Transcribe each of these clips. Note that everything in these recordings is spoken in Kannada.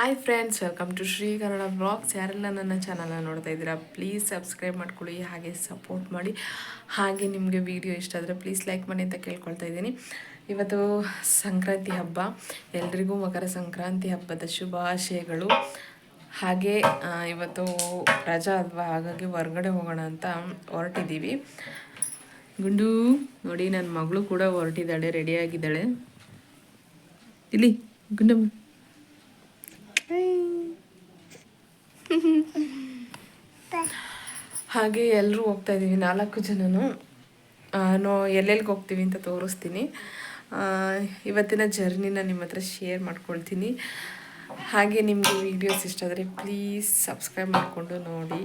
Hi friends welcome to Shri Kannada blogs ಯಾರೆಲ್ಲ ನನ್ನ ಚಾನಲ್ನ ನೋಡ್ತಾ ಇದ್ದೀರಾ ಪ್ಲೀಸ್ ಸಬ್ಸ್ಕ್ರೈಬ್ ಮಾಡ್ಕೊಳ್ಳಿ, ಹಾಗೆ ಸಪೋರ್ಟ್ ಮಾಡಿ. ಹಾಗೆ ನಿಮಗೆ ವಿಡಿಯೋ ಇಷ್ಟ ಆದರೆ ಪ್ಲೀಸ್ ಲೈಕ್ ಮಾಡಿ ಅಂತ ಕೇಳ್ಕೊಳ್ತಾ ಇದ್ದೀನಿ. ಇವತ್ತು ಸಂಕ್ರಾಂತಿ ಹಬ್ಬ. ಎಲ್ರಿಗೂ ಮಕರ ಸಂಕ್ರಾಂತಿ ಹಬ್ಬದ ಶುಭಾಶಯಗಳು. ಹಾಗೆ ಇವತ್ತು ರಜಾ ಅಲ್ವಾ, ಹಾಗಾಗಿ ಹೊರಗಡೆ ಹೋಗೋಣ ಅಂತ ಹೊರಟಿದ್ದೀವಿ. ಗುಂಡು, ನೋಡಿ ನನ್ನ ಮಗಳು ಕೂಡ ಹೊರಟಿದ್ದಾಳೆ ರೆಡಿಯಾಗಿದ್ದಾಳೆ ಇಲ್ಲಿ, ಗುಂಡಮ್ಮ. ಹಾಗೆ ಎಲ್ಲರೂ ಹೋಗ್ತಾ ಇದ್ದೀವಿ, ನಾಲ್ಕು ಜನನು. ನೋ ಎಲ್ಲೆಲ್ಲಿಗೆ ಹೋಗ್ತೀವಿ ಅಂತ ತೋರಿಸ್ತೀನಿ. ಇವತ್ತಿನ ಜರ್ನಿನ ನಿಮ್ಮ ಹತ್ರ ಶೇರ್ ಮಾಡ್ಕೊಳ್ತೀನಿ. ಹಾಗೆ ನಿಮಗೆ ವೀಡಿಯೋಸ್ ಇಷ್ಟ ಆದರೆ ಪ್ಲೀಸ್ ಸಬ್ಸ್ಕ್ರೈಬ್ ಮಾಡಿಕೊಂಡು ನೋಡಿ.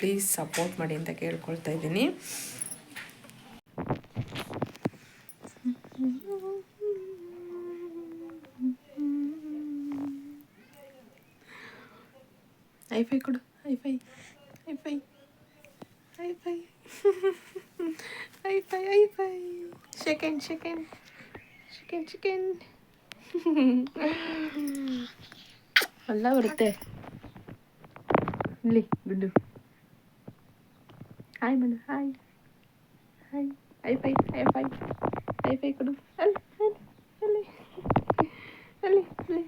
ಪ್ಲೀಸ್ ಸಪೋರ್ಟ್ ಮಾಡಿ ಅಂತ ಕೇಳ್ಕೊಳ್ತಾ ಇದ್ದೀನಿ. ಐಫೈ ಕೊಡು. High five high five high five high five high five second second second second ಎಲ್ಲ ಬರುತ್ತೆ ಇಲ್ಲಿ ಗುಡ್ಡು ಹಾಯ್ ಮಾಡು hi hi high five high five high five ಕೊಡು ಅಲ್ಲಿ ಅಲ್ಲಿ ಅಲ್ಲಿ ಅಲ್ಲಿ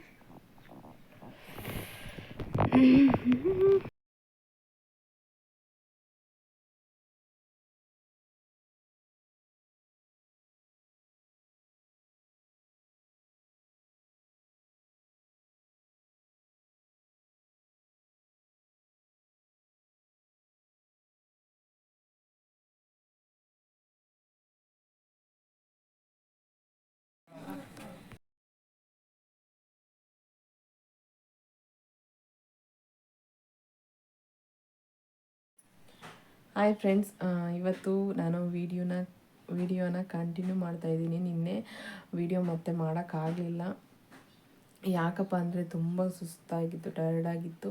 ಹಾಯ್ ಫ್ರೆಂಡ್ಸ್ ಇವತ್ತು ನಾನು ವೀಡಿಯೋನ ವೀಡಿಯೋನ ಕಂಟಿನ್ಯೂ ಮಾಡ್ತಾ ಇದ್ದೀನಿ. ನಿನ್ನೆ ವೀಡಿಯೋ ಮತ್ತೆ ಮಾಡೋಕ್ಕಾಗಲಿಲ್ಲ ಯಾಕಪ್ಪ ಅಂದರೆ ತುಂಬ ಸುಸ್ತಾಗಿತ್ತು ಟಯರ್ಡ್ ಆಗಿತ್ತು.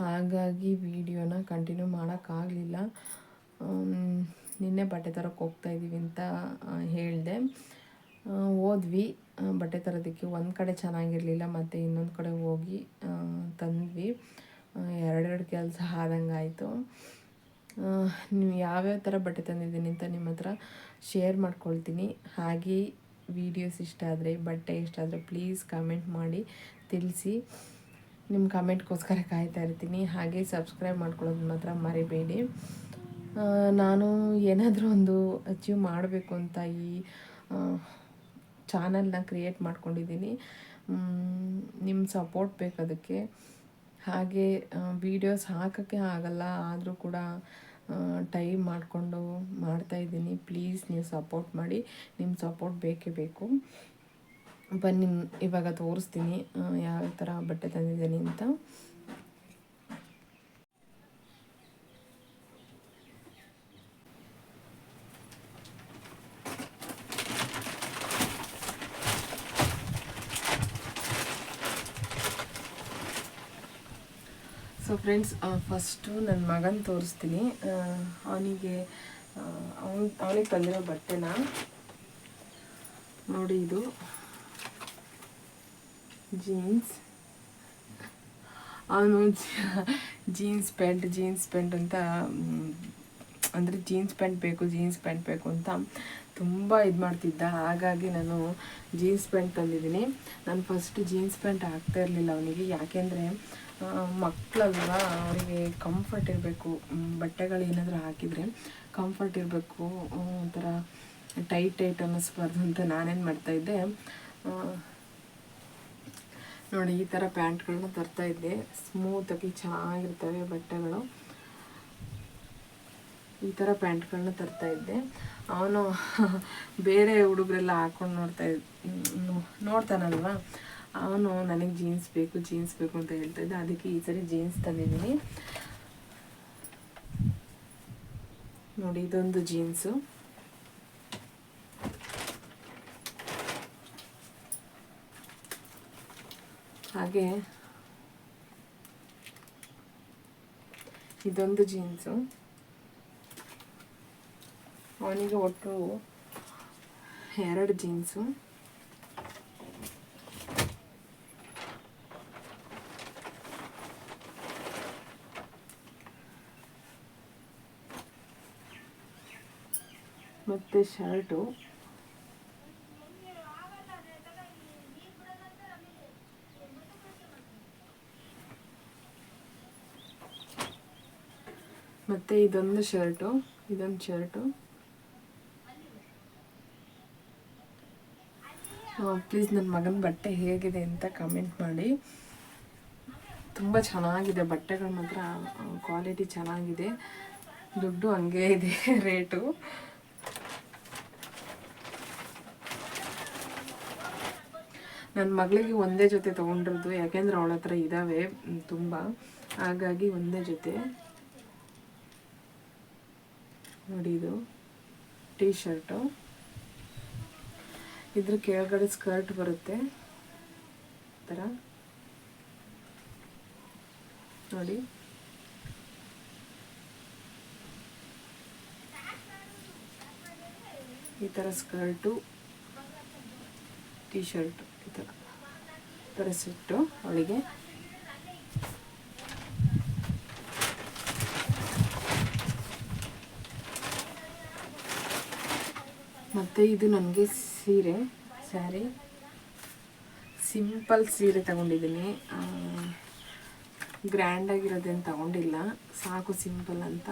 ಹಾಗಾಗಿ ವೀಡಿಯೋನ ಕಂಟಿನ್ಯೂ ಮಾಡೋಕ್ಕಾಗಲಿಲ್ಲ ನಿನ್ನೆ ಬಟ್ಟೆ ತರೋಕ್ಕೆ ಹೋಗ್ತಾ ಇದ್ದೀವಿ ಅಂತ ಹೇಳಿದೆ. ಹೋದ್ವಿ. ಬಟ್ಟೆ ತರೋದಕ್ಕೆ ಒಂದು ಕಡೆ ಚೆನ್ನಾಗಿರಲಿಲ್ಲ, ಮತ್ತು ಇನ್ನೊಂದು ಕಡೆ ಹೋಗಿ ತಂದ್ವಿ. ಎರಡೆರಡು ಕೆಲಸ ಆದಂಗೆ ಆಯಿತು ನೀವು ಯಾವ್ಯಾವ ಥರ ಬಟ್ಟೆ ತಂದಿದ್ದೀನಿ ಅಂತ ನಿಮ್ಮ ಹತ್ರ ಶೇರ್ ಮಾಡ್ಕೊಳ್ತೀನಿ. ಹಾಗೆ ವೀಡಿಯೋಸ್ ಇಷ್ಟ ಆದರೆ, ಬಟ್ಟೆ ಇಷ್ಟ ಆದರೆ ಪ್ಲೀಸ್ ಕಮೆಂಟ್ ಮಾಡಿ, ತಿಳಿಸಿ. ನಿಮ್ಮ ಕಮೆಂಟ್ಗೋಸ್ಕರ ಕಾಯ್ತಾ ಇರ್ತೀನಿ. ಹಾಗೆ ಸಬ್ಸ್ಕ್ರೈಬ್ ಮಾಡ್ಕೊಳ್ಳೋದು ಮಾತ್ರ ಮರಿಬೇಡಿ. ನಾನು ಏನಾದರೂ ಒಂದು ಅಚೀವ್ ಮಾಡಬೇಕು ಅಂತ ಈ ಚಾನಲ್ನ ಕ್ರಿಯೇಟ್ ಮಾಡ್ಕೊಂಡಿದ್ದೀನಿ. ನಿಮ್ಮ ಸಪೋರ್ಟ್ ಬೇಕು ಅದಕ್ಕೆ. ಹಾಗೆ ವೀಡಿಯೋಸ್ ಹಾಕೋಕ್ಕೆ ಆಗಲ್ಲ. ಆದರೂ ಕೂಡ ಟೈಮ್ ಮಾಡಿಕೊಂಡು ಮಾಡ್ತಾಯಿದ್ದೀನಿ ಪ್ಲೀಸ್ ನೀವು ಸಪೋರ್ಟ್ ಮಾಡಿ. ನಿಮ್ಮ ಸಪೋರ್ಟ್ ಬೇಕೇ ಬೇಕು. ಬನ್ನಿ, ಇವಾಗ ತೋರಿಸ್ತೀನಿ ಯಾವ ಥರ ಬಟ್ಟೆ ತಂದಿದ್ದೀನಿ ಅಂತ. ಸೊ ಫ್ರೆಂಡ್ಸ್ ಫಸ್ಟು ನನ್ನ ಮಗನ ತೋರಿಸ್ತೀನಿ. ಅವನಿಗೆ ಅವನು, ಅವನಿಗೆ ತಂದಿರೋ ಬಟ್ಟೆನ. ನೋಡಿ ಇದು. ಜೀನ್ಸ್. ಅವನು ಜೀನ್ಸ್ ಪ್ಯಾಂಟ್ ಜೀನ್ಸ್ ಪ್ಯಾಂಟ್ ಅಂತ ಅಂದರೆ ಜೀನ್ಸ್ ಪ್ಯಾಂಟ್ ಬೇಕು, ಜೀನ್ಸ್ ಪ್ಯಾಂಟ್ ಬೇಕು ಅಂತ ತುಂಬ ಇದು ಮಾಡ್ತಿದ್ದ. ಹಾಗಾಗಿ ನಾನು ಜೀನ್ಸ್ ಪ್ಯಾಂಟ್ ತಂದಿದ್ದೀನಿ. ನಾನು ಫಸ್ಟ್ ಜೀನ್ಸ್ ಪ್ಯಾಂಟ್ ಹಾಕ್ತಾ ಇರಲಿಲ್ಲ ಅವನಿಗೆ. ಯಾಕೆಂದರೆ ಮಕ್ಕಳಲ್ವಾ ಅವರಿಗೆ ಕಂಫರ್ಟ್ ಇರಬೇಕು. ಬಟ್ಟೆಗಳು ಏನಾದರೂ ಹಾಕಿದರೆ ಕಂಫರ್ಟ್ ಇರಬೇಕು. ಒಂಥರ ಟೈಟ್ ಟೈಟ್ ಅನ್ನಿಸ್ಬಾರ್ದು ಅಂತ ನಾನೇನು ಮಾಡ್ತಾಯಿದ್ದೆ ನೋಡಿ, ಈ ಥರ ಪ್ಯಾಂಟ್ಗಳನ್ನ ತರ್ತಾಯಿದ್ದೆ ಸ್ಮೂತಾಗಿ ಚೆನ್ನಾಗಿರ್ತವೆ ಬಟ್ಟೆಗಳು. ಈ ಥರ ಪ್ಯಾಂಟ್ಗಳನ್ನ ತರ್ತಾಯಿದ್ದೆ ಅವನು ಬೇರೆ ಹುಡುಗರೆಲ್ಲ ಹಾಕೊಂಡು ನೋಡ್ತಾ ನೋಡ್ತಾನಲ್ವಾ? ಅವನು ನನಗೆ ಜೀನ್ಸ್ ಬೇಕು ಜೀನ್ಸ್ ಬೇಕು ಅಂತ ಹೇಳ್ತಾ ಇದ್ದ ಅದಕ್ಕೆ ಈ ಸರಿ ಜೀನ್ಸ್ ತಂದಿದ್ದೀನಿ. ನೋಡಿ, ಇದೊಂದು ಜೀನ್ಸು ಹಾಗೆ ಇದೊಂದು ಜೀನ್ಸು ಅವನಿಗೆ ಒಟ್ಟು ಎರಡು ಜೀನ್ಸು ಮತ್ತು ಶರ್ಟು. ಮತ್ತು ಇದೊಂದು ಶರ್ಟು ಇದೊಂದು ಶರ್ಟು. ಪ್ಲೀಸ್ ನನ್ನ ಮಗನ ಬಟ್ಟೆ ಹೇಗಿದೆ ಅಂತ ಕಮೆಂಟ್ ಮಾಡಿ. ತುಂಬ ಚೆನ್ನಾಗಿದೆ, ಬಟ್ಟೆಗಳು ಮಾತ್ರ ಕ್ವಾಲಿಟಿ ಚೆನ್ನಾಗಿದೆ. ದುಡ್ಡು ಹಂಗೆ ಇದೆ ರೇಟು ನನ್ನ ಮಗಳಿಗೆ ಒಂದೇ ಜೊತೆ ತೊಗೊಂಡಿರೋದು, ಯಾಕೆಂದ್ರೆ ಅವಳ ಹತ್ರ ಇದ್ದಾವೆ ತುಂಬ. ಹಾಗಾಗಿ ಒಂದೇ ಜೊತೆ. ನೋಡಿ ಇದು ಟೀ ಶರ್ಟು ಇದ್ರ ಕೆಳಗಡೆ ಸ್ಕರ್ಟ್ ಬರುತ್ತೆ. ಥರ ನೋಡಿ. ಈ ಥರ ಸ್ಕರ್ಟು ಟೀ ಶರ್ಟು ಈ ಈ ಅವಳಿಗೆ. ಮತ್ತು ಇದು ನನಗೆ ಸೀರೆ, ಸ್ಯಾರಿ. ಸಿಂಪಲ್ ಸೀರೆ ತಗೊಂಡಿದ್ದೀನಿ. ಗ್ರ್ಯಾಂಡಾಗಿರೋದೇನು ತಗೊಂಡಿಲ್ಲ. ಸಾಕು ಸಿಂಪಲ್ ಅಂತ.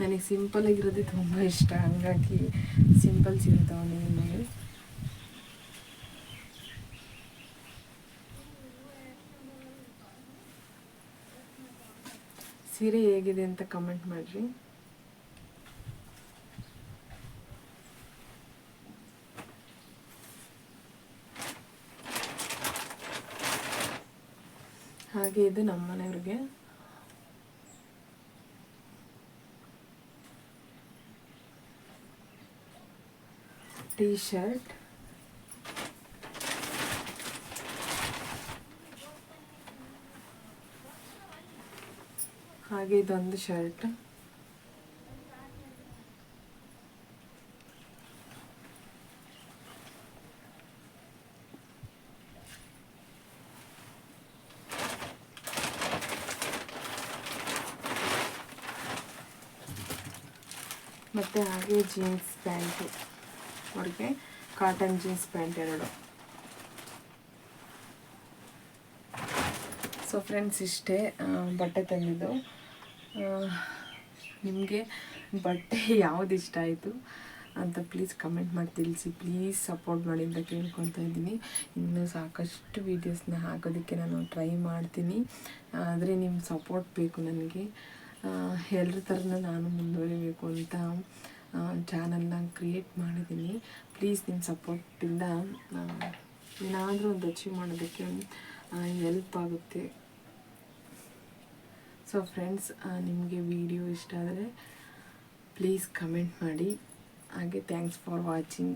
ನನಗೆ ಸಿಂಪಲ್ ಆಗಿರೋದೇ ತುಂಬ ಇಷ್ಟ. ಹಂಗಾಗಿ ಸಿಂಪಲ್ ಸೀರೆ ತಗೊಂಡಿದ್ದೀನಿ ಸೀರೆ ಹೇಗಿದೆ ಅಂತ ಕಮೆಂಟ್ ಮಾಡಿರಿ. ಹಾಗೆ ಇದು ನಮ್ಮ ಮನೆಯವ್ರಿಗೆ. ಟೀ ಶರ್ಟ್ ಹಾಗೆ ಇದೊಂದು ಶರ್ಟ್. ಮತ್ತೆ ಹಾಗೆ ಜೀನ್ಸ್ ಪ್ಯಾಂಟು. ಅವ್ರಿಗೆ ಕಾಟನ್ ಜೀನ್ಸ್ ಪ್ಯಾಂಟ್ ಎರಡು. ಸೊ ಫ್ರೆಂಡ್ಸ್ ಇಷ್ಟೇ ಬಟ್ಟೆ ತಂದಿದ್ದು. ನಿಮಗೆ ಬಟ್ಟೆ ಯಾವ್ದು ಇಷ್ಟ ಆಯಿತು? ಅಂತ ಪ್ಲೀಸ್ ಕಮೆಂಟ್ ಮಾಡಿ, ತಿಳಿಸಿ. ಪ್ಲೀಸ್ ಸಪೋರ್ಟ್ ಮಾಡಿ ಅಂತ ಕೇಳ್ಕೊತಾ ಇದ್ದೀನಿ. ಇನ್ನೂ ಸಾಕಷ್ಟು ವೀಡಿಯೋಸ್ನ ಹಾಕೋದಕ್ಕೆ ನಾನು ಟ್ರೈ ಮಾಡ್ತೀನಿ. ಆದರೆ ನಿಮ್ಮ ಸಪೋರ್ಟ್ ಬೇಕು ನನಗೆ. ಎಲ್ಲರ ಥರನೂ ನಾನು ಮುಂದುವರಿಬೇಕು ಅಂತ ಚಾನಲ್ನ ಕ್ರಿಯೇಟ್ ಮಾಡಿದ್ದೀನಿ. ಪ್ಲೀಸ್ ನಿಮ್ಮ ಸಪೋರ್ಟಿಂದ ಏನಾದರೂ ಒಂದು ಅಚೀವ್ ಮಾಡೋದಕ್ಕೆ ಹೆಲ್ಪ್ ಆಗುತ್ತೆ. ಸೊ ಫ್ರೆಂಡ್ಸ್ ನಿಮಗೆ ವಿಡಿಯೋ ಇಷ್ಟ ಆದರೆ ಪ್ಲೀಸ್ ಕಮೆಂಟ್ ಮಾಡಿ. ಹಾಗೆ ಥ್ಯಾಂಕ್ಸ್ ಫಾರ್ ವಾಚಿಂಗ್